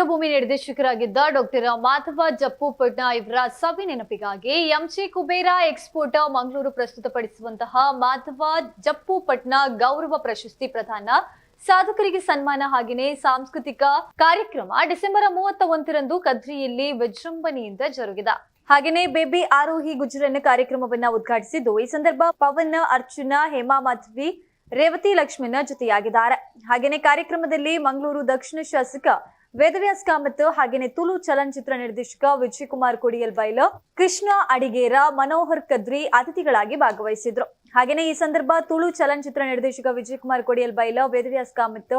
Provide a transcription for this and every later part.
ರಂಗಭೂಮಿ ನಿರ್ದೇಶಕರಾಗಿದ್ದ ಡಾಕ್ಟರ್ ಮಾಧವ ಜಪ್ಪು ಪಟ್ನಾ ಇವರ ಸವಿ ನೆನಪಿಗಾಗಿ ಎಂಜಿ ಕುಬೇರ ಎಕ್ಸ್ಪೋರ್ಟ್ ಮಂಗಳೂರು ಪ್ರಸ್ತುತಪಡಿಸುವಂತಹ ಮಾಧವ ಜಪ್ಪು ಪಟ್ನಾ ಗೌರವ ಪ್ರಶಸ್ತಿ ಪ್ರದಾನ ಸಾಧಕರಿಗೆ ಸನ್ಮಾನ ಹಾಗೆಯೇ ಸಾಂಸ್ಕೃತಿಕ ಕಾರ್ಯಕ್ರಮ ಡಿಸೆಂಬರ್ ಮೂವತ್ತ ಒಂದರಂದು ಕದ್ರಿಯಲ್ಲಿ ವಿಜೃಂಭಣೆಯಿಂದ ಜರುಗಿದ. ಹಾಗೆಯೇ ಬೇಬಿ ಆರೋಹಿ ಗುಜರನ್ ಕಾರ್ಯಕ್ರಮವನ್ನ ಉದ್ಘಾಟಿಸಿದ್ದು, ಈ ಸಂದರ್ಭ ಪವನ್, ಅರ್ಚನಾ, ಹೇಮಾ ಮಾಧವಿ, ರೇವತಿ ಲಕ್ಷ್ಮಣ ಜೊತೆಯಾಗಿದ್ದಾರೆ. ಹಾಗೆಯೇ ಕಾರ್ಯಕ್ರಮದಲ್ಲಿ ಮಂಗಳೂರು ದಕ್ಷಿಣ ಶಾಸಕ ವೇದವ್ಯಾಸ್ ಕಾಮತ್ ಹಾಗೇನೆ ತುಳು ಚಲನಚಿತ್ರ ನಿರ್ದೇಶಕ ವಿಜಯ್ ಕುಮಾರ್ ಕೊಡಿಯಲ್ ಬೈಲು ಕೃಷ್ಣ ಅಡಿಗೇರ ಮನೋಹರ್ ಕದ್ರಿ ಅತಿಥಿಗಳಾಗಿ ಭಾಗವಹಿಸಿದ್ರು. ಹಾಗೇನೆ ಈ ಸಂದರ್ಭ ತುಳು ಚಲನಚಿತ್ರ ನಿರ್ದೇಶಕ ವಿಜಯ್ ಕುಮಾರ್ ಕೊಡಿಯಲ್ ಬೈಲು ವೇದವ್ಯಾಸ್ ಕಾಮತ್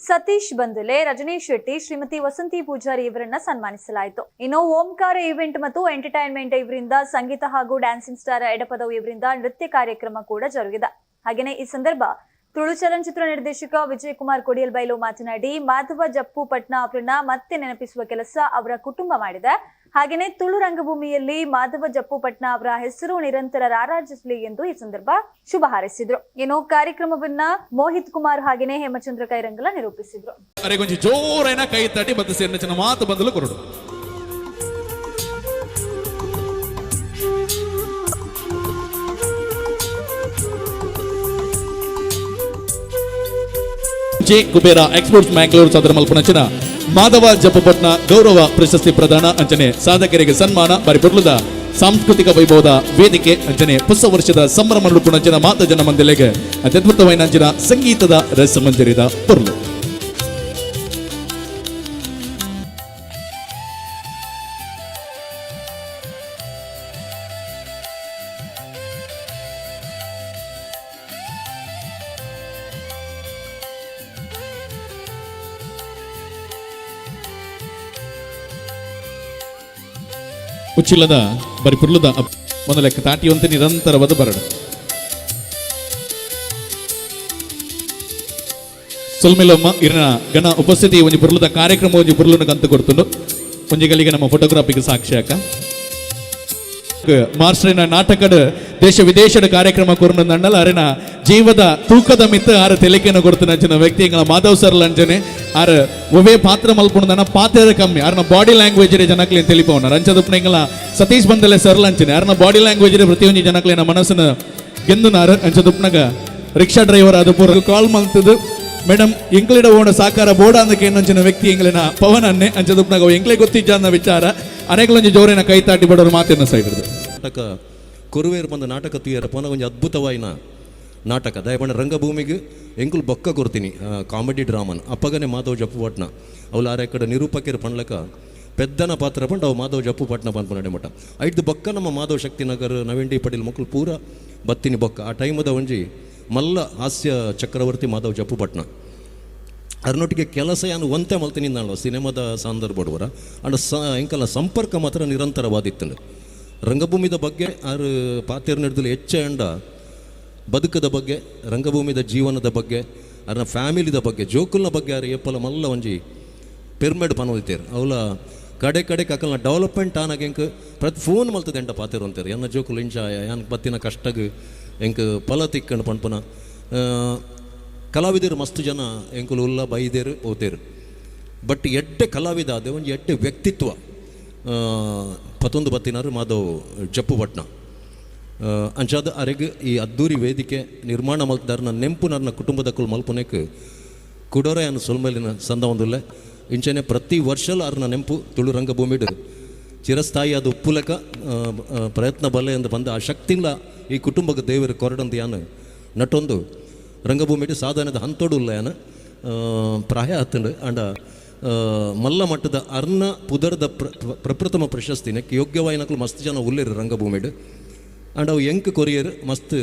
ಸತೀಶ್ ಬಂದಲೆ, ರಜನೀಶ್ ಶೆಟ್ಟಿ, ಶ್ರೀಮತಿ ವಸಂತಿ ಪೂಜಾರಿ ಇವರನ್ನ ಸನ್ಮಾನಿಸಲಾಯಿತು. ಇನ್ನು ಓಂಕಾರ ಇವೆಂಟ್ ಮತ್ತು ಎಂಟರ್ಟೈನ್ಮೆಂಟ್ ಇವರಿಂದ ಸಂಗೀತ ಹಾಗೂ ಡ್ಯಾನ್ಸಿಂಗ್ ಸ್ಟಾರ್ ಎಡಪದವು ಇವರಿಂದ ನೃತ್ಯ ಕಾರ್ಯಕ್ರಮ ಕೂಡ ಜರುಗಿದೆ. ಹಾಗೇನೆ ಈ ಸಂದರ್ಭ ತುಳು ಚಲನಚಿತ್ರ ನಿರ್ದೇಶಕ ವಿಜಯ್ ಕುಮಾರ್ ಕೊಡಿಯಲ್ ಬೈಲು ಮಾತನಾಡಿ, ಮಾಧವ ಜಪ್ಪು ಪಟ್ನ ಅವರನ್ನ ಮತ್ತೆ ನೆನಪಿಸುವ ಕೆಲಸ ಅವರ ಕುಟುಂಬ ಮಾಡಿದೆ. ಹಾಗೆಯೇ ತುಳು ರಂಗಭೂಮಿಯಲ್ಲಿ ಮಾಧವ ಜಪ್ಪು ಪಟ್ನ ಅವರ ಹೆಸರು ನಿರಂತರ ರಾರಾಜಿಸಲಿ ಎಂದು ಈ ಸಂದರ್ಭ ಶುಭ ಹಾರೈಸಿದ್ರು. ಏನೋ ಕಾರ್ಯಕ್ರಮವನ್ನ ಮೋಹಿತ್ ಕುಮಾರ್ ಹಾಗೆಯೇ ಹೇಮಚಂದ್ರ ಕೈರಂಗಲ ನಿರೂಪಿಸಿದ್ರು. ಜೋರೈನ ಕೈ ತಟ್ಟಿ ಮತ್ತೆ ಮಾತು ಬಂದಲು ಕೊರಡು. ಜೆ ಕುಬೇರ ಎಕ್ಸ್ಪೋರ್ಟ್ಸ್ ಮ್ಯಾಂಗ್ಳೂರ್ ಸದರ ಮಲ್ಪನಚಿನ ಮಾಧವ ಜಪ್ಪಪಟ್ನ ಗೌರವ ಪ್ರಶಸ್ತಿ ಪ್ರದಾನ ಅಂಚನೆ ಸಾಧಕರಿಗೆ ಸನ್ಮಾನ ಬರಿಪುರ್ಲದ ಸಾಂಸ್ಕೃತಿಕ ವೈಭವದ ವೇದಿಕೆ ಅಂಚನೆ ಹೊಸ ವರ್ಷದ ಸಂಭ್ರಮ ನಡುಪುಣಂಚಿನ ಮಾತ ಜನ ಮಂದಿಲೆಗೆ ಅತ್ಯದ್ಭುತವಾದ ಅಂಚಿನ ಸಂಗೀತದ ರಸಮಂಜರಿದ ಪೊರ್ಲು ಉಚ್ಚಿಲ್ಲದ ಬರಿ ಪುರ್ಲದ ಒಂದು ಲೆಕ್ಕ ತಾಟಿಯಂತೆ ನಿರಂತರವಾದ ಬರಡು. ಇರನ ಗಣ ಉಪಸ್ಥಿತಿ ಒಂಜಿ ಬುರ್ಲದ ಕಾರ್ಯಕ್ರಮ ಒಂಜಿ ಬುರ್ಲನ ಕಂತು ಕೊಡ್ತುಂಡು ಒಂಜಿ ನಮ್ಮ ಫೋಟೋಗ್ರಾಫಿಗೆ ಸಾಕ್ಷಿಯಾಕ ಮಾಸ್ಟರಿನ ನಾಟಕದ ದೇಶ ವಿದೇಶದ ಕಾರ್ಯಕ್ರಮ ಕೊರ್ನ ನಂಡಲ ಅರೆನ ಜೀವದ ತೂಕದ ಮಿತ್ತ ಆರ ತೆಲಿಕೆನ ಕೊಡ್ತಾನ ಅಂಚಿನ ವ್ಯಕ್ತಿ ಇಂಗಳ ಮಾಧವ್ ಸರ್ ಅಂಜನೆ ಆರ ಒವೇ ಪಾತ್ರ ಮಲ್ಪುಣದನ ಪಾತ್ರದ ಕಮ್ಮಿ ಆರ್ನ ಬಾಡಿ ಲ್ಯಾಂಗ್ವೇಜ್ ಜನಕ್ಲೆ ತಿಳಿಪವನ ರಂಚದಪ್ಪನ ಇಂಗಳ ಸತೀಶ್ ಬಂದಲೆ ಸರ್ ಅಂಚನೆ ಆರ್ನ ಬಾಡಿ ಲ್ಯಾಂಗ್ವೇಜ್ ಪ್ರತಿಯೊಂದು ಜನಕ್ಲೆನ ಮನಸ್ಸನ ಗೆಂದುನಾರ ಅಂಚದಪ್ಪನಾಗ ರಿಕ್ಷಾ ಡ್ರೈವರ್ ಆದ ಪೂರ ಕಾಲ್ ಮಲ್ತದು ಮೇಡಮ್ ಎಂಕ್ಲಿಡ ಓಣ ಸಾಕಾರ ಬೋಡ ಅಂದಕ್ಕೆ ಏನಂಚಿನ ವ್ಯಕ್ತಿ ಎಂಗ್ಲಿನ ಪವನ್ ಅನ್ನೆ ಅಂಚದಪ್ಪನಾಗ ಎಂಕ್ಲೆ ಗೊತ್ತಿಜ್ಜ ಅನ್ನೋ ವಿಚಾರ ಅನೇಕಲೊಂಜಿ ಜೋರಿನ ಕೈ ತಾಟಿ ಬಡೋರು ಮಾತಿನ ಸೈಡ್ ನಾಟಕ, ಕೊರುವೇರು ಬಂದ ನಾಟಕ ತುಯ್ಯರ ಪೋನ ಒಂಜಿ ಅದ್ಭುತವಾಯಿನ ನಾಟಕ. ದಯಪಂಡ ರಂಗಭೂಮಿಗೆ ಎಂಕುಲು ಬೊಕ್ಕ ಕೊರ್ತೀನಿ ಕಾಮಿಡಿ ಡ್ರಾಮನ್. ಅಪ್ಪಗನೆ ಮಾಧವ್ ಜಪ್ಪು ಪಟ್ನ. ಅವ್ಲು ಆರ ಕಡೆ ನಿರೂಪಕಿರ ಪಣ್ಲಕ ಪೆದ್ದನ ಪಾತ್ರ ಪಂಡ ಅವು ಮಾಧವ್ ಜಪ್ಪು ಪಟ್ನ ಪನ್ಪುನಡೆ ಮಠ ಐದು ಬೊಕ್ಕ ನಮ್ಮ ಮಾಧವ್ ಶಕ್ತಿನಗರ್ ನವೀನ್ ಡಿ ಪಟೇಲ್ ಮಕ್ಕಳು ಪೂರ ಬತ್ತಿನಿ ಬೊಕ್ಕ. ಆ ಟೈಮದ ಒಂಜಿ ಮಲ್ಲ ಹಾಸ್ಯ ಚಕ್ರವರ್ತಿ ಮಾಧವ್ ಜಪ್ಪು ಪಟ್ನ. ಅದರೊಟ್ಟಿಗೆ ಕೆಲಸ ಏನು ಒಂತೆ ಮಲ್ತೀನಿ ನಾನು ಸಿನಿಮಾದ ಸಂದರ್ಭ ಬಡವರ. ಅಂಡ್ ಸ ಸಂಪರ್ಕ ಮಾತ್ರ ನಿರಂತರವಾದಿತ್ತು ರಂಗಭೂಮಿದ ಬಗ್ಗೆ ಆರು ಪಾತ್ರ ನಡೆದಲ್ಲಿ ಹೆಚ್ಚ ಅಂಡ ಬದುಕದ ಬಗ್ಗೆ, ರಂಗಭೂಮಿದ ಜೀವನದ ಬಗ್ಗೆ ಅದರ ಫ್ಯಾಮಿಲಿದ ಬಗ್ಗೆ, ಜೋಕುಲ್ನ ಬಗ್ಗೆ ಆರು ಏಪಲ ಮಲ್ಲ ಒಂಜಿ ಪಿರ್ಮಿಡ್ ಪನೋದಿತ್ತೇರು ಅವಲ ಕಡೆ ಕಡೆ ಕಕಲ್ನ ಡೆವಲಪ್ಮೆಂಟ್ ಆನಾಗ ಎಂಕ್ ಪ್ರತಿ ಫೋನ್ ಮಲ್ತದೆ ಎಂಟ ಪಾತಿರು ಅಂತಾರೆ. ಎನ್ನ ಜೋಕುಲು ಇಂಚ ಯಾನ್ ಬತ್ತಿನ ಕಷ್ಟಗ್ ಎಂಕ್ ಫಲ ತಿಕ್ಕಂಡು ಪಣಪನ. ಕಲಾವಿದರು ಮಸ್ತ್ ಜನ, ಎಂಕುಲು ಉಲ್ಲ ಬೈದೇರು ಓದೇರು ಬಟ್ ಎಟ್ಟೆ ಕಲಾವಿದ ಅದೇ ಒಂದು ಎಟ್ಟೆ ವ್ಯಕ್ತಿತ್ವ. ಪತ್ತೊಂದು ಬತ್ತಿನಾರು ಮಾಧವ್ ಜಪ್ಪು ಭಟ್ನ ಅಂಚಾದ ಅರೆಗ್ ಈ ಅದ್ದೂರಿ ವೇದಿಕೆ ನಿರ್ಮಾಣ ಮಲ್ತಾರನ ನೆಂಪು ನನ್ನ ಕುಟುಂಬದ ಕುಲ್ ಮಲ್ಪುನೆಕ್ ಕುಡೋರೆ ಅನ್ನು ಸೊಲ್ಮೇಲಿನ ಸಂದ ಒಂದುಲ್ಲೆ. ಇಂಚನೆ ಪ್ರತಿ ವರ್ಷಲ ಅರ್ನ ನೆಂಪು ತುಳು ರಂಗಭೂಮಿಡು ಚಿರಸ್ಥಾಯಿ ಅದು ಉಪ್ಪುಲೆಕ ಪ್ರಯತ್ನ ಬಲ್ಲೆ ಎಂದು ಬಂದ ಆ ಶಕ್ತಿಲ್ಲ ಈ ಕುಟುಂಬಕ್ಕೆ ದೇವರು ಕೊರಡಂದು ಯಾನು ನಟೊಂದು. ಸಾಧನದ ಹಂತೋಡು ಆ, ಪ್ರಾಯ ಹತ್ತಂಡು. ಅಂಡ ಮಲ್ಲ ಮಟ್ಟದ ಅರ್ನ ಪುದರದ ಪ್ರ ಪ್ರ- ಪ್ರಪ್ರಥಮ ಪ್ರಶಸ್ತಿ ನೆಕ್ ಯೋಗ್ಯವಾಯಿನಕ್ಲು ಮಸ್ತ್ ಜನ ಉಲ್ಲೇರು ರಂಗಭೂಮಿಡು ಅಂಡ್ ಅವು ಎಂಕ್ ಕೊರಿಯರ್ ಮಸ್ತ್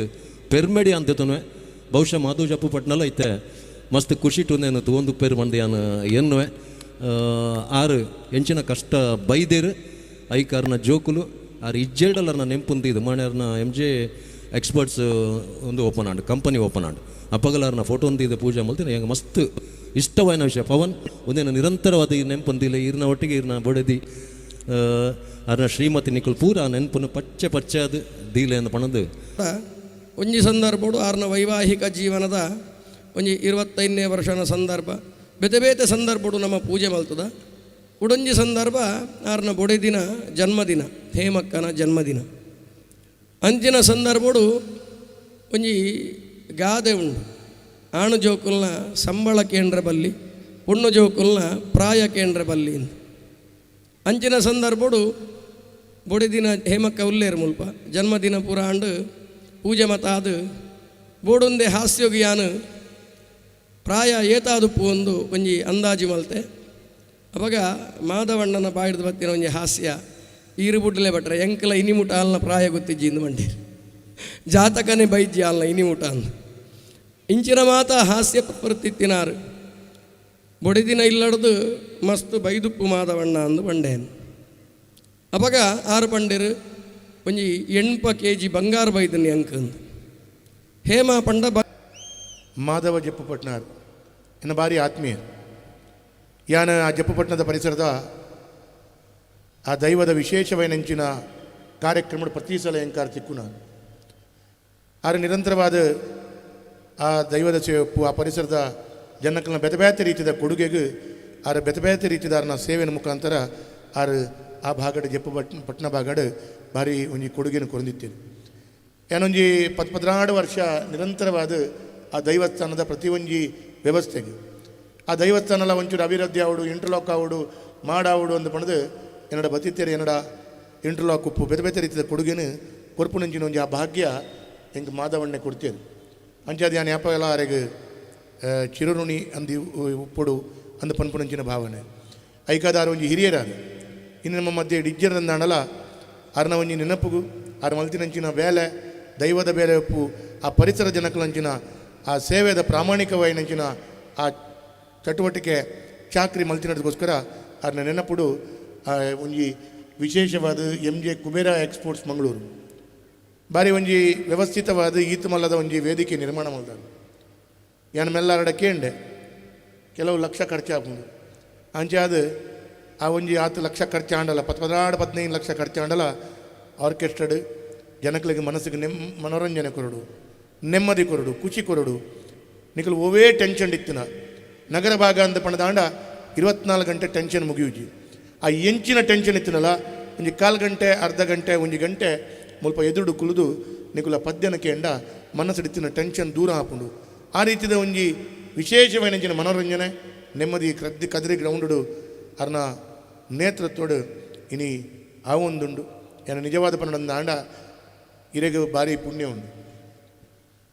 ಪೆರ್ಮೆಡಿ ಅಂತಿತನು ಬಹುಶಃ ಮಾಧು ಜಪ್ಪು ಪಟ್ನಲ್ಲ ಐತೆ ಮಸ್ತ್ ಖುಷಿ ಟುನೇನು ಒಂದು ಪೇರು ಅನ್ನ ಎನ್ನುವೆ. ಆರು ಎಂಚಿನ ಕಷ್ಟ ಬೈದೇರು ಐಕಾರ್ನ ಜೋಕುಲು ಆರು ಇಜ್ಜೇಡಲ್ಲರ್ನ ನೆಂಪುಂದಿದ್ದು ಮಾಡ್ಯಾರ್ನ ಎಂ ಜೆ ಎಕ್ಸ್ಪರ್ಟ್ಸ್ ಒಂದು ಓಪನ್ ಆಂಡ್ ಕಂಪನಿ ಓಪನ್ ಆಂಡ್. ಅಪ್ಪಗಲಾರ್ನ ಫೋಟೋ ಒಂದಿದೆ ಪೂಜೆ ಮಲ್ತೀನಿ ಹೆಂಗೆ ಮಸ್ತ್ ಇಷ್ಟವಾದ ವಿಷಯ. ಪವನ್ ಒಂದೇನು ನಿರಂತರವಾದ ಈ ನೆನಪಂದಿಲ್ಲ ಇರ್ನ ಒಟ್ಟಿಗೆ ಇರ್ನ ಬಡದಿ. ಅದನ್ನ ಶ್ರೀಮತಿ ನಿಖಲ್ ಪೂರ ನೆನಪನ್ನು ಪಚ್ಚೆ ಪಚ್ಚೆ ಅದು ದೀಲೆ ಅಂತ ಪಣದು. ಒಂಜಿ ಸಂದರ್ಭಡು ಆರ್ನ ವೈವಾಹಿಕ ಜೀವನದ ಒಂಜಿ ಇರುವತ್ತೈದನೇ ವರ್ಷನ ಸಂದರ್ಭ. ಬೇತೆ ಬೇತೆ ಸಂದರ್ಭಡು ನಮ್ಮ ಪೂಜೆ ಮಲ್ತದ. ಉಡೊಂಜಿ ಸಂದರ್ಭ ಆರ್ನ ಬೊಡೆ ದಿನ ಜನ್ಮದಿನ, ಹೇಮಕ್ಕನ ಜನ್ಮದಿನ. ಅಂಚಿನ ಸಂದರ್ಭಡು ಒಂಜಿ ಗಾದೆ ಉಂಡು ಆಣು ಜೋಕುಲ್ನ ಸಂಬಳ ಕೇಂದ್ರ ಬಲ್ಲಿ ಉಣ್ಣು ಜೋಕುಲ್ನ ಪ್ರಾಯ ಕೇಂದ್ರ ಬಲ್ಲಿ ಅಂಚಿನ ಸಂದರ್ಭಡು ಬೊಡೆ ದಿನ ಹೇಮಕ್ಕ ಉಲ್ಲೇರು ಮುಲ್ಪ, ಜನ್ಮದಿನ ಪೂರ ಆಂಡು ಪೂಜೆ ಮತಾದು ಬೋಡುಂದೆ ಹಾಸ್ಯೋಗಿಯಾನು ಪ್ರಾಯ ಏತಾದುಪ್ಪು ಒಂದು ಒಂಜಿ ಅಂದಾಜು ಮಲ್ತೆ. ಅವಾಗ ಮಾಧವಣ್ಣನ ಬಾಯಿಡ್ದು ಬತ್ತಿನ ಒಂಜಿ ಹಾಸ್ಯ ಈರು ಬುಡ್ಲೆ ಬಟ್ಟರೆ ಎಂಕಲ ಇನಿಮುಟ ಅಲ್ನ ಪ್ರಾಯ ಗೊತ್ತಿಜ್ಜಿಂದು ಮಂಡಿ ಜಾತಕನೇ ಬೈಜ್ಜಿ ಅಲ್ನ ಇನಿಮುಟ ಅಂದು ಇಂಚಿನ ಮಾತ ಹಾಸ್ಯ ಪ್ರತಿತ್ತಿನಾರು ಬೊಡಿದಿನ ಇಲ್ಲಡ್ದು ಮಸ್ತ್ ಬೈದುಪ್ಪು ಮಾಧವಣ್ಣ ಅಂದು ಬಂಡೇನು ಅವಾಗ ಆರು ಪಂಡಿರು ಒಂಜಿ ಎಣ್ಪ ಕೆ ಜಿ ಬಂಗಾರ ಬೈದನಿ ಅಂಕಂದು. ಹೇಮ ಪಂಡ ಬ ಮಾಧವ ಜಪ್ಪುಪಟ್ನಾರ್, ಎನ್ನ ಭಾರಿ ಆತ್ಮೀಯ. ಯಾನ ಆ ಜಪ್ಪುಪಟ್ಟಣದ ಪರಿಸರದ ಆ ದೈವದ ವಿಶೇಷವೈನಂಚಿನ ಕಾರ್ಯಕ್ರಮ ಪ್ರತಿ ಸಲ ಎಂಕಾರ ತಿಕ್ಕು ನಾನು. ಆರು ನಿರಂತರವಾದ ಆ ದೈವದ ಸೇವಪ್ಪು ಆ ಪರಿಸರದ ಜನಕ್ಕನ ಬೆತಬೇತೆ ರೀತಿಯ ಕೊಡುಗೆಗೆ ಆರು ಬೆತಬೇತ ರೀತಿದಾರನ ಸೇವೆನ ಮುಖಾಂತರ ಆರು ಆ ಭಾಗಡ ಜಪ್ಪು ಪಟ್ ಪಟ್ಟಣ ಭಾಗಡ ಭಾರಿ ಒಂಜಿ ಕೊಡುಗೆನ ಕೊರಂದಿತ್ತೇನೆ ಏನೊಂಜಿ ಪತ್ ಪದ್ನಾಡು ವರ್ಷ ನಿರಂತರವಾದ ಆ ದೈವಸ್ಥಾನದ ಪ್ರತಿಯೊಂಜಿ ವ್ಯವಸ್ಥೆಗೆ. ಆ ದೈವಸ್ಥಾನಲ ಒಂಚೂರು ಅಭಿವೃದ್ಧಿ ಆವಡು ಇಂಟರ್ಲಾಕ್ ಆವಡು ಮಾಡಾವಡು ಅಂತ ಪಣದು ಎನ್ನಡ ಬತ್ತಿತ್ತೇರಿ ಎನ್ನಡ ಇಂಟರ್ಲಾಕ್ ಉಪ್ಪು ಬೇರೆ ಬೇತೆ ರೀತಿಯ ಕೊಡುಗೆನು ಕೊರ್ಪುನಂಚಿನ ಒಂಜಿ ಆ ಭಾಗ್ಯ ಹೆಂಗೆ ಮಾದವಣ್ಣೆ ಕೊಡ್ತೇನೆ. ಅಂಚಾದ ఆ నేపథ్యంలో ಎಲ್ಲ ಆರೆಗೆ అంది ಅಂದಿ ಅಂದ ಪನ್ಪುನಂಚಿನ ಭಾವನೆ. ಐಕಾದಾರ ಒಂಜಿ ಹಿರಿಯರಾದ. ಇನ್ನು ನಮ್ಮ ಮಧ್ಯೆ ಡಿಜ್ಜರಂದಾಣಲ ಅರ್ನ ಒಂಜಿ ನೆನಪುಗು ಅರ್ ಮಲ್ತಿನಂಚಿನ ಬೇಲೆ, ದೈವದ ಬೇಲೆ ಉಪ್ಪು ಆ ಪರಿಸರ ಜನಕಲಂಚಿನ, ಆ ಸೇವೆದ ಪ್ರಾಮಾಣಿಕವಾಯಿನಂಚಿನ ಆ ಚಟುವಟಿಕೆ ಚಾಕ್ರಿ ಮಲ್ತಿನದಕ್ಕೋಸ್ಕರ ಅರ್ನ ನೆನಪುಡು ಒಂಜಿ ವಿಶೇಷವಾದ M J Kubera exports Mangaluru. ಬಾರಿ ಒಂಜಿ ವ್ಯವಸ್ಥಿತವಾದ ಈತ ಮಲ್ಲದ ಒಂಜಿ ವೇದಿಕೆ ನಿರ್ಮಾಣ ಮಾಡಿದ ಯಾನ ಮೆಲ್ಲಾರಡ ಕೇಂಡೆ, ಕೆಲವು ಲಕ್ಷ ಖರ್ಚಾಪುಂಡು ಅದು ಆ ಒಂಜಿ ಆತು ಲಕ್ಷ ಖರ್ಚಾಂಡಲ್ಲ ಪತ್ ಪದಿನಾಡು ಪದಿನೈದು ಲಕ್ಷ ಖರ್ಚಾಂಡಲ್ಲ ಆರ್ಕೆಸ್ಟ್ರಡ್ ಜನಗಳಿಗೆ ಮನಸ್ಸಿಗೆ ನೆಮ್, ಮನೋರಂಜನೆ ಕೊರಡು, ನೆಮ್ಮದಿ ಕೊರಡು, ಖುಷಿ ಕೊರಡು. ನಿಕಲು ಒವೇ ಟೆನ್ಷನ್ ಇತ್ತಿನ. ನಗರ ಭಾಗ ಅಂತ ಪಣದಾಂಡ ಇರುವತ್ನಾಲ್ಕು ಗಂಟೆ ಟೆನ್ಷನ್ ಮುಗಿಯುಜಿ. ಆ ಎಂಚಿನ ಟೆನ್ಷನ್ ಇತ್ತಿನಲ್ಲ ಒಂಜಿ ಕಾಲು ಗಂಟೆ, ಅರ್ಧ ಗಂಟೆ, ಒಂಜಿ ಗಂಟೆ ಮುಲ್ಪ ಎದುರು ಕುಳಿದು ನಿಕುಲ ಪದ್ಯನ ಎಂಡ ಮನಸ್ಸಿಡಿತ್ತಿನ ಟೆನ್ಷನ್ ದೂರ ಹಾಪುಂಡು ಆ ರೀತಿಯ ಒಂಜಿ ವಿಶೇಷವೈನಂಚಿನ ಮನೋರಂಜನೆ, ನೆಮ್ಮದಿ ಕದ್ದಿ ಕದರಿ ಗ್ರೌಂಡು ಅರ್ನ ನೇತೃತ್ವಡು ಇನಿ ಆವೊಂದುಂಡು ಏನ ನಿಜವಾದ ಪನ್ನಡಂದ ಆಂಡ ಇರೆಗೆ ಭಾರಿ ಪುಣ್ಯ ಉಂಡು.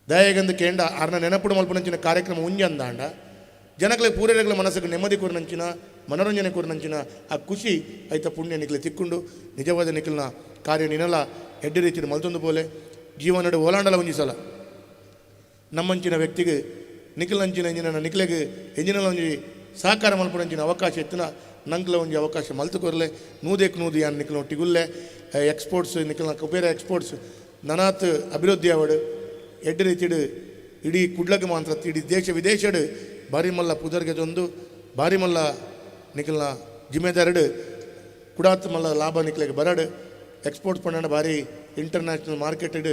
ದಯಗಂದು ಕೇಂಡ ಅರ್ನ ನೆನಪುಡು ಮಲ್ಪನಂಚಿನ ಕಾರ್ಯಕ್ರಮ ಉಂಜ ಅಂದಾಂಡ ಜನಗಳಿಗೆ ಪೂರೈಗಳ ಮನಸ್ಸಿಗೆ ನೆಮ್ಮದಿ ಕೊರನಂಚಿನ, ಮನೋರಂಜನೆ ಕೊರನಂಚಿನ ಆ ಖುಷಿ ಐತ ಪುಣ್ಯ ನಿಖಲೆ ತಿಕ್ಕೊಂಡು. ನಿಜವಾದ ನಿಖಲ್ನ ಕಾರ್ಯ ನಿನಲ ಎಡ್ಡೆ ರೀತಿಯಲ್ಲಿ ಮಲ್ತೊಂದು ಪೋಲೆ ಜೀವನಡು ಓಲಾಂಡಲ ಒಂಜಿ ಸಲ. ನಮ್ಮಂಚಿನ ವ್ಯಕ್ತಿಗೆ, ನಿಖಿಲ್ ಅಂಚಿನ ಎಂಜಿನ ನಿಖಿಲೆಗೆ ಎಂಜಿನಲ ಒಂಜಿ ಸಹಕಾರ ಮಲ್ಪಡಂಚಿನ ಅವಕಾಶ ಎತ್ತಿನ ನಂಗ್ಲ ಒಂಜಿ ಅವಕಾಶ ಮಲ್ತು ಕೊರ್ಲೆ ನೂದೇಕ್ ನೂದಿ ಯಾನ್ ನಿಖಿಲ್ ಒಟ್ಟಿಗುಲ್ಲೆ ಎಕ್ಸ್ಪೋರ್ಟ್ಸ್ ನಿಖಿಲ್ನ ಕುಬೇರ ಎಕ್ಸ್ಪೋರ್ಟ್ಸ್ ನನಾತ್ ಅಭಿವೃದ್ಧಿ ಆವಡು. ಎಡ್ಡೆ ರೀತಿಡು ಇಡೀ ಕುಡ್ಲಗೆ ಮಾತ್ರ ಇಡೀ ದೇಶ ವಿದೇಶಡು ಬಾರಿ ಮಲ್ಲ ಪುದರ್ಗೆ ಜೊಂದು ಬಾರಿ ಮಲ್ಲ ನಿಖಿಲ್ನ ಜಿಮ್ಮೆದಾರಡು ಕುಡಾತ್ ಮಲ್ಲ ಲಾಭ ನಿಕ್ಲೆಗೆ ಬರಡು. ಎಕ್ಸ್ಪೋರ್ಟ್ ಪಂಡ ಬಾರಿ ಇಂಟರ್ನ್ಯಾಷನಲ್ ಮಾರ್ಕೆಟೆಡ್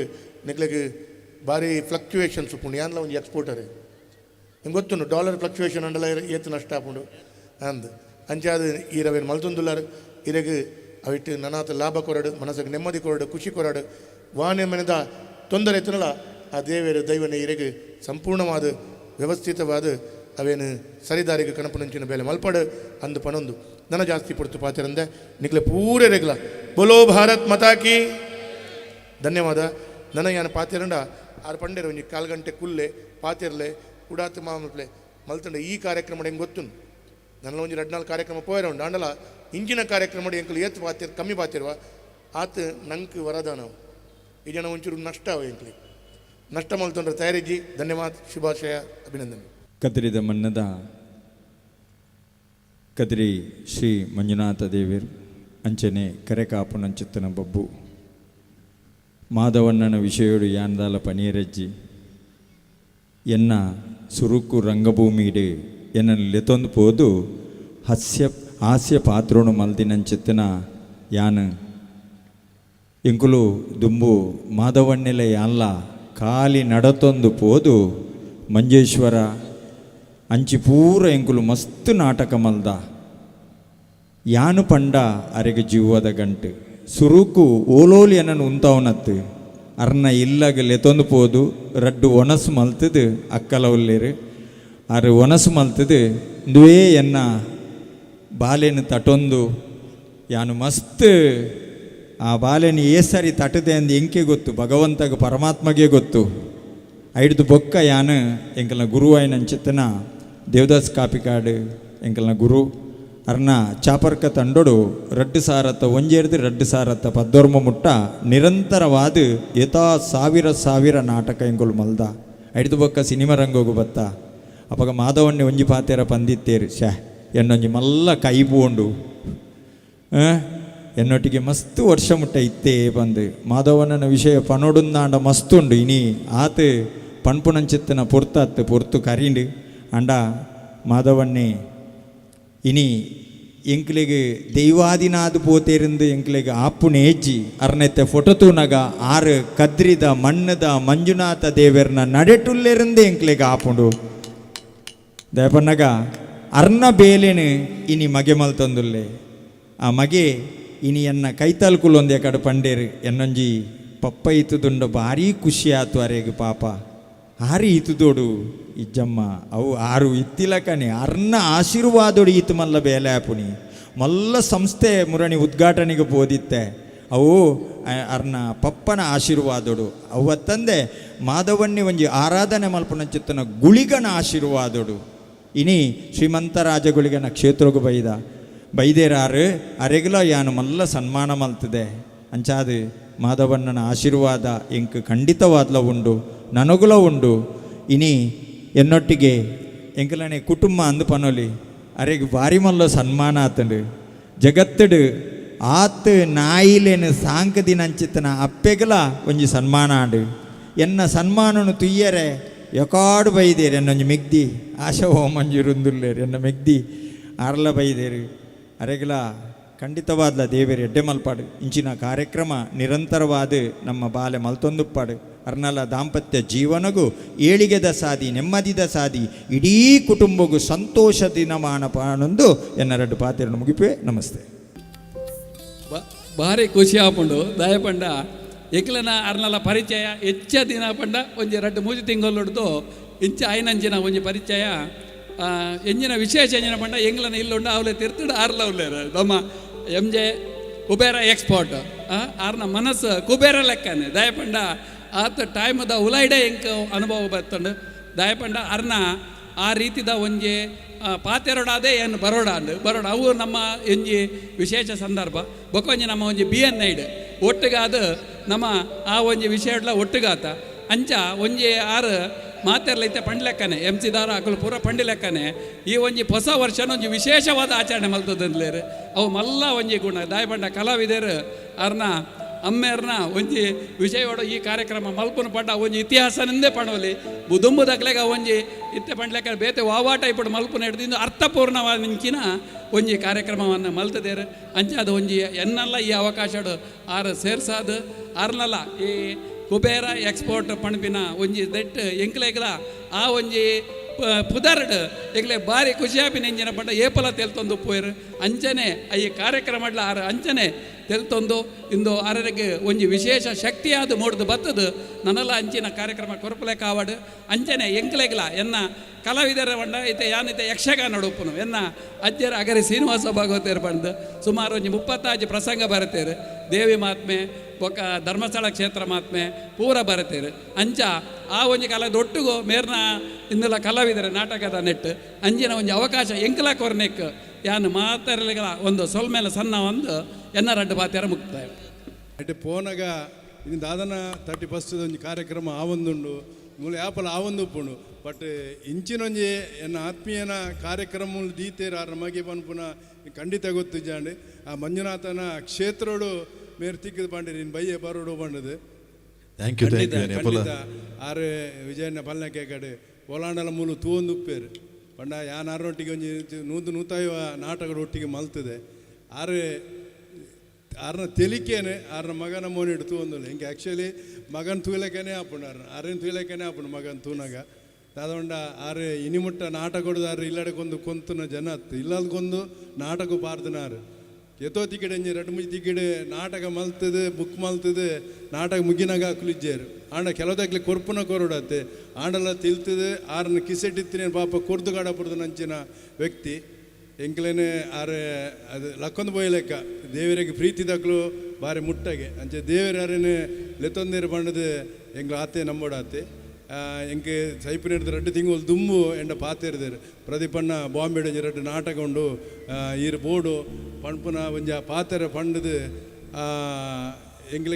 ನಿಕ್ಲೆಗೆ ಬಾರಿ ಫ್ಲಕ್ಚುಯೇಷನ್ಸ್ ಉಪ್ಪುಂಡು. ಯಾನ್ಲ ಒಂಜಿ ಎಕ್ಸ್ಪೋರ್ಟರ್ ಹಿಂಗೆ ಗೊತ್ತುಂಡು ಡಾಲರ್ ಫ್ಲಕ್ಚುಯೇಷನ್ ಅಂಡಲ ಏತು ನಷ್ಟ ಆಪುಂಡು. ಅಂದ್. ಅಂಚಾದ ಈ ರವೇನು ಇರಗೆ ಅವಿಟ್ಟು ನನಾತ ಲಾಭ ಕೊರಡು, ಮನಸ್ಸಿಗೆ ನೆಮ್ಮದಿ ಕೊರಡು, ಖುಷಿ ಕೊರಡು. ವಾನೆ ಮನೆದ ತೊಂದರೆ ಎತ್ತನಲ್ಲ ಆ ದೇವೇರು ದೈವನ ಇರಗೆ ಸಂಪೂರ್ಣವಾದ, ವ್ಯವಸ್ಥಿತವಾದ ಅವೇನು ಸರಿದಾರಿಗೆ ಕಣಪನಂಚಿನ ಬೇಲೆ ಮಲ್ಪಡು ಅಂದು ಪಣೊಂದು ದನ ಜಾಸ್ತಿ ಪಡ್ತು ಪಾತಿರಂದೆ ನಿಕ್ಲೆ ಪೂರೆ ರೆಗ್ಲ ಬೋಲೋ ಭಾರತ್ ಮತಾಕಿ ಧನ್ಯವಾದ. ನನ್ನ ಯಾನ ಪಾತಿರಂಡ ಆರು ಪಂಡೆರ ಒಂಜಿ ಕಾಲು ಗಂಟೆ ಕುಲ್ಲೆ ಪಾತಿರ್ಲೆ ಉಡಾತ್ ಮಾಮಲ್ಲೆ ಮಲ್ತಂಡ, ಈ ಕಾರ್ಯಕ್ರಮ ಹೆಂಗೆ ಗೊತ್ತು ನನ್ನ ಒಂಜಿ ಎರಡು ನಾಲ್ಕು ಕಾರ್ಯಕ್ರಮ ಪೋಯರ ಉಂಡು ಅಂಡಲ ಇಂಚಿನ ಕಾರ್ಯಕ್ರಮ ಎಂಕಲು ಏತ್ ಪಾತಿರ್, ಕಮ್ಮಿ ಪಾತಿರುವ ಆತ ನಂಗೆ ವರದಾನ ಈ ಜನ ಒಂಚೂರು ನಷ್ಟ ಎಂಕ್ಲಿ. ನಷ್ಟ ಮಲ್ತೊಂಡ್ರೆ ತಯಾರಿಜಿ ಧನ್ಯವಾದ. ಶುಭಾಶಯ. ಅಭಿನಂದನೆ. ಕದರಿದ ಮನ್ನದ ಕದಿರಿ ಶ್ರೀ ಮಂಜುನಾಥ ದೇವಿರ್ ಅಂಚನೆ ಕರೆಕಾಪುನಂಚಿತ್ತನ ಬಬ್ಬು. ಮಾಧವಣ್ಣನ ವಿಷಯಡು ಯಾನ್ದಾಲ ಪನೀರಜ್ಜಿ ಎನ್ನ ಸುರುಕು ರಂಗಭೂಮಿಡೆ ಎನ್ನ ಲೆತೊಂದು ಪೋದು ಹಸ್ಯ ಹಾಸ್ಯ ಪಾತ್ರೋಣು ಮಲ್ದಿನಂಚಿತ್ತನ ಯಾನ. ಇಂಕುಲು ದುಂಬು ಮಾಧವಣ್ಣೆಲೆ ಯಾನ್ಲ ಖಾಲಿ ನಡತೊಂದು ಪೋದು ಮಂಜೇಶ್ವರ ಅಂಚಿ ಪೂರ ಎಂಕುಲು ಮಸ್ತ್ ನಾಟಕ ಮಲ್ದ. ಯಾನು ಪಂಡ ಅರೆಗೆ ಜೀವದ ಗಂಟು. ಸುರುಕು ಓಲೋಲಿ ಅನ್ನನ್ನು ಉಂತಾವನತ್ತು. ಅರ್ನ ಇಲ್ಲಾಗ ಲೆತೊಂದು ಪೋದು, ರಡ್ಡು ಒನಸು ಮಲ್ತದು ಅಕ್ಕಲ ಉಲ್ಲೇರು. ಅರು ಒನಸು ಮಲ್ತದು ದುವೇ ಎನ್ನ ಬಾಲೆನು ತಟೊಂದು, ಯಾನು ಮಸ್ತ್ ಆ ಬಾಲೆನು ಏ ಸರಿ ತಟದೆ ಅಂದು ಎಂಕೆ ಗೊತ್ತು, ಭಗವಂತಗ ಪರಮಾತ್ಮಗೆ ಗೊತ್ತು. ಐಡ್ದು ಬೊಕ್ಕ ಯಾನು ಎಂಕಲ್ನ ಗುರು ಚಿತ್ತನ ದೇವದಾಸ್ ಕಾಪಿಕಾಡು ಎಂಕಲ್ನ ಗುರು ಅರ್ನ ಚಾಪರ್ಕ ತಂಡೊಡು ರಡ್ಡು ಸಾರತ್ತ ಒಂಜೇರ್ದು ರಡ್ಡು ಸಾರತ್ತ ಪದ್ದೋರ್ಮ ಮುಟ್ಟ ನಿರಂತರವಾದ ಯಥಾ ಸಾವಿರ ಸಾವಿರ ನಾಟಕ ಎಂಕುಲು ಮಲ್ದ. ಐಡ್ದು ಬೊಕ್ಕ ಸಿನಿಮಾ ರಂಗೋಗು ಬತ್ತ. ಅಪಗ ಮಾಧವಣ್ಣೆ ಒಂಜಿ ಪಾತೇರ ಪಂದಿತ್ತೇರು, ಶ್ಯಾ, ಎನ್ನೊಂಜಿ ಮಲ್ಲ ಕೈ ಪೂಂಡು? ಎನ್ನೊಟ್ಟಿಗೆ ಮಸ್ತ್ ವರ್ಷ ಮುಟ್ಟ ಇತ್ತೇ ಬಂದು. ಮಾಧವಣ್ಣನ ವಿಷಯ ಪನೋಡುಂದಾಂಡ ಮಸ್ತುಂಡು ಇನಿ ಆತ ಪಣ್ಪುಣಂಚಿತ್ತನ ಪುರ್ತಾತ್ ಪೊರ್ತು ಕರಿಂಡು. ಅಂಡ ಮಾಧವಣ್ಣ, ಇನಿ ಎಂಕ್ಲೆಗೆ ದೈವಾದಿನಾದು ಪೋತೇರಿಂದ ಎಂಕ್ಲೆಗೆ ಆಪುಣೆ ಹೆಜ್ಜಿ ಅರ್ನೆತ್ತೆ ಫೋಟೋ ತೂನಗ ಆರು ಕದ್ರಿದ ಮಣ್ಣದ ಮಂಜುನಾಥ ದೇವರನ್ನ ನಡೆಟುಲ್ಲೆರಿಂದ ಎಂಕ್ಲೆಗೆ ಆಪುಂಡು. ದಯಪನ್ನಗ ಅರ್ನ ಬೇಲೆನು ಇನಿ ಮಗೆ ಮಲ್ತೊಂದುಲ್ಲೆ ಆ ಮಗೆ ಇನಿ ಎನ್ನ ಕೈತಾಲ್ಕುಲೊಂದೆ ಕಡೆ ಪಂಡೇರು ಎನ್ನೊಂಜಿ ಪಪ್ಪ ಇತ್ತುದುಂಡು ಭಾರಿ ಖುಷಿ ಆತು ಅರೆಗೆ ಪಾಪ. ಹಾರಿ ಇತ್ತುದೋಡು ಇಜ್ಜಮ್ಮ ಅವು ಆರು ಇತ್ತಿಲಕನೆ ಅರ್ನ ಆಶೀರ್ವಾದೋಡು ಈತು ಮಲ್ಲ ಬೇಲೆ ಆಪುನಿ ಮಲ್ಲ ಸಂಸ್ಥೆ ಮುರಣಿ ಉದ್ಘಾಟನೆಗೆ ಬೋದಿತ್ತೆ. ಅವು ಅರ್ನ ಪಪ್ಪನ ಆಶೀರ್ವಾದೋಡು. ಅವತ್ತಂದೆ ಮಾಧವನ್ನಿ ಒಂಜಿ ಆರಾಧನೆ ಮಲ್ಪನ ಚಿತ್ತನ ಗುಳಿಗನ ಆಶೀರ್ವಾದೊಡು. ಇನಿ ಶ್ರೀಮಂತ ರಾಜಗುಳಿಗನ ಕ್ಷೇತ್ರಗೂ ಬೈದ. ಬೈದೇರಾರು, ಅರೆಗ್ಲ ಯಾನು ಮಲ್ಲ ಸನ್ಮಾನ ಮಲ್ತದೆ. ಅಂಚಾದು ಮಾಧವಣ್ಣನ ಆಶೀರ್ವಾದ ಇಂಕ್ ಖಂಡಿತವಾದ್ಲ ಉಂಡು. ನನಗುಲ ಉಂಡು. ಇನಿ ಎನ್ನೊಟ್ಟಿಗೆ ಎಂಕಲನೆ ಕುಟುಂಬ ಅಂದು ಪನೊಲಿ, ಅರೆಗ್ ಬಾರಿ ಮಲ್ಲ ಸನ್ಮಾನ ಆತಂಡು. ಜಗತ್ತಡು ಆತ್ ನಾಯಿಲೇನು ಸಾಂಕದಿನ ಅಂಚಿತ್ತನ ಅಪ್ಪೆಗಲ ಒಂಜಿ ಸನ್ಮಾನ ಆಂಡು. ಎನ್ನ ಸನ್ಮಾನನು ತುಯ್ಯರೆ, ಯಕಾಡು ಬೈದೇರು ಎನ್ನೊಂಜಿ ಮೆಗ್ದಿ ಆಶಾ ಹೋಮಂಜುರುಂದುಲ್ಲೇರು ಎನ್ನ ಮೆಗ್ದಿ, ಆರ್ಲ ಬೈದೇರು. ಅರೆಗಲ ಖಂಡಿತವಾದ್ಲ ದೇವೇರು ಎಡ್ಡೆ ಮಲ್ಪಾಡು. ಇಂಚಿನ ಕಾರ್ಯಕ್ರಮ ನಿರಂತರವಾದ ನಮ್ಮ ಬಾಲೆ ಮಲ್ತೊಂದುಪ್ಪಾಡು. ಅರ್ನಲ ದಾಂಪತ್ಯ ಜೀವನಗೂ ಏಳಿಗೆದ ಸಾದಿ, ನೆಮ್ಮದಿದ ಸಾದಿ, ಇಡೀ ಕುಟುಂಬಗೂ ಸಂತೋಷ ದಿನಮಾನ ಪಾನೊಂದು ಎನ್ನರಡ್ಡು ಪಾತೆರನ್ನು ಮುಗಿಪೆ ನಮಸ್ತೆ. ಭಾರಿ ಖುಷಿ ಆಪುಂಡು ದಯಪಂಡ ಎಕ್ಲನ ಅರ್ನಲ ಪರಿಚಯ ಹೆಚ್ಚ ದಿನ ಪಂಡ, ಒಂಜಿ ಎರಡು ಮೂಜಿ ತಿಂಗಳು ಇಂಚ ಐನಂಜಿನ ಒಂಜಿ ಪರಿಚಯ. ಎಂಜಿನ ವಿಶೇಷ ಎಂಜಿನ ಪಂಡ, ಎಂಗ್ಲನ ಇಲ್ಲುಂಡ ಅವಲೆ ತಿರ್ತುಡು ಆರ್ಲ ಉಲ್ಲೇರ ನಮ್ಮ ಎಂ ಜೆ ಕುಬೇರ ಎಕ್ಸ್ಪೋರ್ಟ್. ಆರ್ನ ಮನಸ್ಸು ಕುಬೇರ ಲೆಕ್ಕನೆ. ದಯಪಂಡ ಆತ ಟೈಮದ ಉಲೈಡೆ ಎಂಕ್ ಅನುಭವ ಬರ್ತಂಡು. ದಯಪಂಡ ಅರ್ನ ಆ ರೀತಿದ ಒಂಜಿ ಪಾತೆರೊಡಾದೆ ಏನು ಬರೋಡ ಅಂಡು ಬರೋಡ, ಅವು ನಮ್ಮ ಒಂಜಿ ವಿಶೇಷ ಸಂದರ್ಭ. ಬೊಕೊಂಜಿ ನಮ್ಮ ಒಂಜಿ ಬಿ ಎನ್ ಐಡ್. ಒಟ್ಟುಗಾದ ನಮ್ಮ ಆ ಒಂಜಿ ವಿಷಯಡ್ಲ ಒಟ್ಟುಗಾತ. ಅಂಚ ಒಂಜಿ ಆರು ಮಾತೆರ್ಲೈತೆ ಪಂಡ್ಲೆಕ್ಕನೆ ಎಂ ಸಿ ದಾರ ಹಾಕಲು ಪೂರ ಪಂಡಿ ಲೆಕ್ಕನೆ ಈ ಒಂಜಿ ಹೊಸ ವರ್ಷನ ಒಂಜಿ ವಿಶೇಷವಾದ ಆಚರಣೆ ಮಲ್ತದಂದ್ಲೇರು. ಅವು ಮಲ್ಲ ಒಂಜಿ ಗುಣ. ದಾಯಪಂಡ ಕಲಾವಿದರು ಅರ್ನ ಅಮ್ಮೇರ್ನ ಒಂಜಿ ವಿಷಯವಡ ಈ ಕಾರ್ಯಕ್ರಮ ಮಲ್ಪನ ಪಂಡ ಒಂಜಿ ಇತಿಹಾಸನಿಂದೇ ಪಣವಲಿ ಬುದುಂಬುದಕ್ಲೆಗ ಒಂಜಿ ಇತ್ತೆ ಪಂಡ್ಲೆಕ ಬೇತೆ ವಾವಾಟ ಇಪ್ಪಡು ಮಲ್ಪನ ಅರ್ಥಪೂರ್ಣವಾದ ನಿಂಚಿನ ಒಂಜಿ ಕಾರ್ಯಕ್ರಮವನ್ನು ಮಲ್ತದೇರು. ಅಂಚಾದ ಒಂಜಿ ಎನ್ನಲ್ಲ ಈ ಅವಕಾಶಡು ಆರು ಸೇರ್ಸಾದ. ಆರ್ನಲ್ಲ ಈ ಕುಬೇರ ಎಕ್ಸ್ಪೋರ್ಟ್ ಪಣಪಿನ ಒಂಜಿ ದೆಟ್ ಎಂಕ್ಲೆಗ್ಲ ಆ ಒಂಜಿ ಪುದರ್ಡ್. ಈಗಲೇ ಭಾರಿ ಖುಷಿಯಾಪಿನ ಎಂಜಿನ ಪಂಡ ಏಪಲ ತೆಲ್ತೊಂದು ಪೋಯರು. ಅಂಚನೆ, ಈ ಕಾರ್ಯಕ್ರಮಡ್ಲ ಆರ ಅಂಚನೆ ತೆಲ್ತೊಂದು ಇಂದು ಆರರಿಗೆ ಒಂಜಿ ವಿಶೇಷ ಶಕ್ತಿಯಾದ ಮೂಡ್ದು ಬತ್ತದು. ನನ್ನಲ್ಲ ಅಂಚಿನ ಕಾರ್ಯಕ್ರಮ ಕೊರಪಲೆ ಕಾವಾಡು ಅಂಚನೆ ಎಂಕ್ಲೆಗ್ಲ ಎನ್ನ ಕಲಾವಿದರ ಬಂಡ ಐತೆ ಯಾನಿತ ಯಕ್ಷಗಾನ ಉಪ್ಪುನು ಎನ್ನ ಅಜ್ಜರ ಅಗರಿ ಶ್ರೀನಿವಾಸ ಭಾಗವತರು ಬಂದು ಸುಮಾರು ಒಂಜಿ ಮುಪ್ಪತ್ತಾಜು ಪ್ರಸಂಗ ಬರುತ್ತೇರು ದೇವಿ ಮಾತ್ಮೆ ಬೊಕ್ಕ ಧರ್ಮಸ್ಥಳ ಕ್ಷೇತ್ರ ಮಾತ್ಮೆ ಪೂರ ಬರುತ್ತೇರು ಅಂಚ, ಆ ಒಂಜಿ ಕಾಲದ ಒಟ್ಟಿಗೂ ಮೇರ್ನ ಇಂದಲ ಕಲಾವಿದರೆ, ನಾಟಕದ ನೆಟ್ಟು ಅಂಜಿನ ಒಂಜಿ ಅವಕಾಶ, ಎಂಕಲ ಕೊರ್ನೆಕ್. ಯಾನು ಮಾತಾಡಲಿಗಳ ಒಂದು ಸೊಲ್ಮೇಲೆ ಸಣ್ಣ ಒಂದು ಎನ್ನ ರಡ್ಡು ಬಾತ್ಯಾರ ಮುಕ್ತಾಯ. ಅಟ್ ಪೋನಗ ಇದು ದಾದನ ತರ್ಟಿ ಫಸ್ಟ್ ಒಂಜಿ ಕಾರ್ಯಕ್ರಮ ಆವೊಂದುಂಡು ಮೂಲ ಆಪಲ ಆವೊಂದು ಉಪ್ಪುಂಡು. ಬಟ್ ಇಂಚಿನೊಂಜಿ ಎನ್ನ ಆತ್ಮೀಯನ ಕಾರ್ಯಕ್ರಮ ದೀತೇರ ನಮಗೆ ಪನ್ಪುನ ಖಂಡಿತ ಗೊತ್ತಿಜಾಂಡು ಆ ಮಂಜುನಾಥನ ಕ್ಷೇತ್ರೋಡು ಮೇರ್ ತಿಕ್ಕಿದ ಬಂಡೆ ನೀನು ಬಯ್ಯೆ ಬರೋಡು ಬಂಡದು ಥ್ಯಾಂಕ್ ಯು ಥ್ಯಾಂಕ್ ಯು ಎಪ್ಪಲ? ಆರೆ ವಿಜಯನ ಪಲ್ನಕ್ಕೆ ಕಡೆ ಪೋಲಾಂಡಲ ಮೂಲು ತೂವೊಂದು ಉಪ್ಪೇರು. ಪಂಡ ಯಾನಾರೊಟ್ಟಿಗೆ ಒಂಜಿ ನೂತು ನೂತಾಯುವ ನಾಟಕದ ಒಟ್ಟಿಗೆ ಮಲ್ತದೆ. ಆರು ಆರ್ನ ತೆಲಿಕೇನೆ ಆರ್ನ ಮಗನ ಮೋನಿಡು ತೂವೊಂದುಲ್ಲ. ಹಿಂಗೆ ಆ್ಯಕ್ಚುಲಿ ಮಗನ ತೂಲಕ್ಕೇನೆ ಆಪುಂಡು ಆರ್ನ. ಆರೇನು ತೂಲಕ್ಕೇನೆ ಆಪುಂಡು ಮಗನ ತೂನಾಗ. ದಾದೊಂಡ ಆರೆ ಇನಿಮುಟ್ಟ ನಾಟಕ ಕೊಡುದಾರು ಇಲ್ಲಡಕ್ಕೊಂದು ಕೊಂತನ ಜನ ಇಲ್ಲದಕ್ಕೊಂದು ನಾಟಕ ಪಾರ್ದನಾರು ಎತ್ತೋ ತಿಕ್ಕಡೆ ಒಂಜಿ ಎರಡು ಮುಜಿ ತಿಕ್ಕಡೆ ನಾಟಕ ಮಲ್ತದು ಬುಕ್ ಮಲ್ತದು, ನಾಟಕ ಮುಗಿನಾಗ ಕುಲಿಜ್ಜೇರು. ಆಂಡ ಕೆಲವದಾಗ್ಲಿ ಕೊರ್ಪುನ ಕೊರಡತ್ತೆ, ಆಂಡಲ ತಿಳ್ತದೆ ಆರನ್ನ ಕಿಸೆಟ್ಟಿತ್ತಿನ ಪಾಪ ಕೊರ್ದು ಕಾಡಪಡ್ದು ನಂಚಿನ ವ್ಯಕ್ತಿ. ಎಂಕ್ಲೇನೆ ಆರೆ ಅದು ಲಕ್ಕೊಂದು ಲೆಕ್ಕ, ದೇವರಿಗೆ ಪ್ರೀತಿ ತಕ್ಲು ಬಾರಿ ಮುಟ್ಟಗೆ. ಅಂಚೆ ದೇವರೇ ಲೆತ್ತೊಂದೇರು ಬಣ್ಣದ ಎಂಗ್ಲ ಆತೆ ನಂಬೋಡಾತೆ ಎಂಕೆ ಸೈಪಿನ ಹಿಡಿದು ಎರಡು ತಿಂಗಳು ದುಮ್ಮು ಎಂಡ ಪಾತೆರ್ದೇರು ಪ್ರದೀಪಣ್ಣ ಬಾಂಬೆ ಎರಡು ನಾಟಕ ಉಂಡು ಈರು ಬೋಡು ಪಣ್ಪುನ ಒಂಜ ಪಾತೆರ ಪಂಡದು ಎಂಗ್ಲೆ